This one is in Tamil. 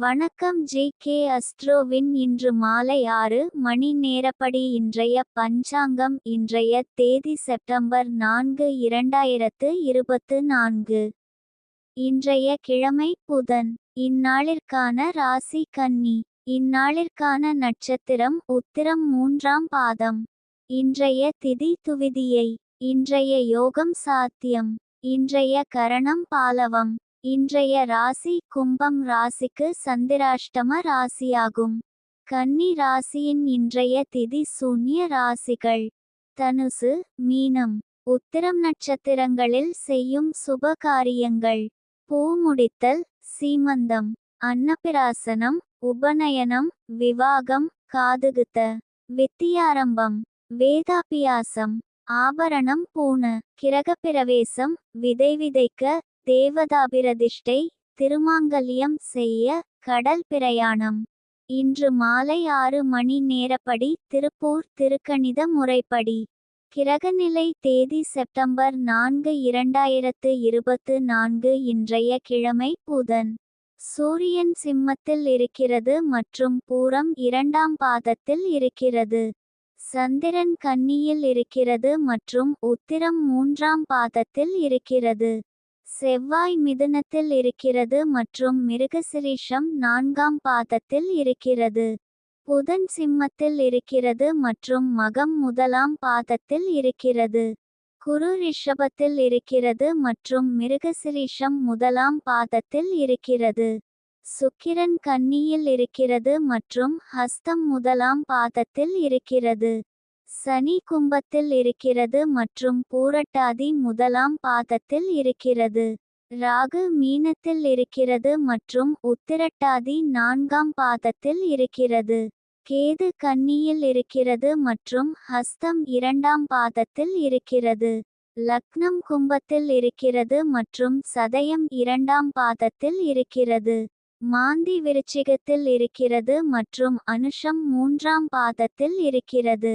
வணக்கம் ஜி கே அஸ்ட்ரோவின் இன்று மாலை ஆறு மணி நேரப்படி இன்றைய பஞ்சாங்கம் இன்றைய தேதி செப்டம்பர் நான்கு இரண்டாயிரத்து இருபத்து நான்கு. இன்றைய கிழமை புதன். இந்நாளிற்கான ராசி கன்னி. இந்நாளிற்கான நட்சத்திரம் உத்திரம் மூன்றாம் பாதம். இன்றைய திதி துவிதியை. இன்றைய யோகம் சாத்தியம். இன்றைய கரணம் பாலவம். இன்றைய ராசி கும்பம் ராசிக்கு சந்திராஷ்டம ராசியாகும். கன்னி ராசியின் இன்றைய திதி சூன்ய ராசிகள். தனுசு மீனம் உத்திரம் நட்சத்திரங்களில் செய்யும் சுப காரியங்கள். பூ முடித்தல் சீமந்தம் அன்னபிராசனம் உபநயனம் விவாகம் காதுகுத்த வித்தியாரம்பம் வேதாபியாசம் ஆபரணம் பூண கிரகப்பிரவேசம் விதை விதைக்க தேவதாபிரதிஷ்டை திருமாங்கல்யம் செய்ய கடல் பிரயாணம். இன்று மாலை ஆறு மணி நேரப்படி திருப்பூர் திருக்கணித முறைப்படி. கிரகநிலை தேதி செப்டம்பர் நான்கு இரண்டாயிரத்து இருபத்து நான்கு இன்றைய கிழமை புதன். சூரியன் சிம்மத்தில் இருக்கிறது மற்றும் பூரம் இரண்டாம் பாதத்தில் இருக்கிறது. சந்திரன் கன்னியில் இருக்கிறது மற்றும் உத்திரம் மூன்றாம் பாதத்தில் இருக்கிறது. செவ்வாய் மிதுனத்தில் இருக்கிறது மற்றும் மிருகசிரீஷம் நான்காம் பாதத்தில் இருக்கிறது. புதன் சிம்மத்தில் இருக்கிறது மற்றும் மகம் முதலாம் பாதத்தில் இருக்கிறது. குரு ரிஷபத்தில் இருக்கிறது மற்றும் மிருகசிரீஷம் முதலாம் பாதத்தில் இருக்கிறது. சுக்கிரன் கன்னியில் இருக்கிறது மற்றும் ஹஸ்தம் முதலாம் பாதத்தில் இருக்கிறது. சனி கும்பத்தில் இருக்கிறது மற்றும் பூரட்டாதி முதலாம் பாதத்தில் இருக்கிறது. ராகு மீனத்தில் இருக்கிறது மற்றும் உத்திரட்டாதி நான்காம் பாதத்தில் இருக்கிறது. கேது கன்னியில் இருக்கிறது மற்றும் ஹஸ்தம் இரண்டாம் பாதத்தில் இருக்கிறது. லக்னம் கும்பத்தில் இருக்கிறது மற்றும் சதயம் இரண்டாம் பாதத்தில் இருக்கிறது. மாந்தி விருச்சிகத்தில் இருக்கிறது மற்றும் அனுஷம் மூன்றாம் பாதத்தில் இருக்கிறது.